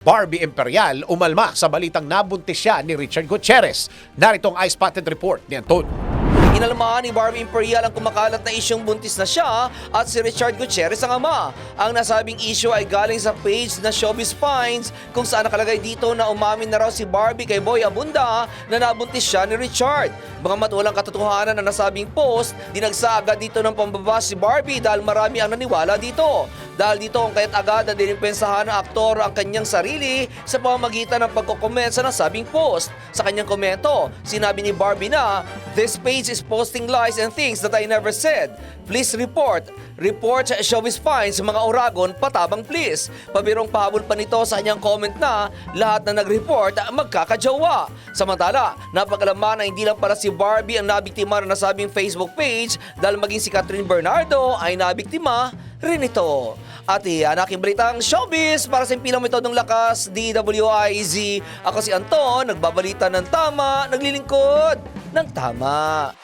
Barbie Imperial umalma sa balitang nabuntis siya ni Richard Gutierrez. Narito ang Eye Spotted Report ni Anton. Inalamahan ni Barbie Imperial ang kumakalat na isyong buntis na siya at si Richard Gutierrez ang ama. Ang nasabing issue ay galing sa page na Showbiz Finds kung saan nakalagay dito na umamin na raw si Barbie kay Boy Abunda na nabuntis siya ni Richard. Bagamat walang katotohanan na nasabing post, dinagsa agad dito ng pambaba si Barbie dahil marami ang naniwala dito. Dahil dito ang kaya't agad na dinimpensahan ng aktor ang kanyang sarili sa pamamagitan ng pagkokomment sa nasabing post. Sa kanyang komento, sinabi ni Barbie na, This page is posting lies and things that I never said. Please report. Report sa Showbiz Fines mga oragon, patabang please. Pabirong pahabol pa nito sa kanyang comment na lahat na nag-report magkakajowa. Samantala, napagalaman na hindi lang para si Barbie ang nabiktima na nasabing Facebook page dahil maging si Catherine Bernardo ay nabiktima rin ito. At iyan aking balitang showbiz para sa impilang metodong lakas, DWIZ. Ako si Anton, nagbabalita ng tama, naglilingkod ng tama.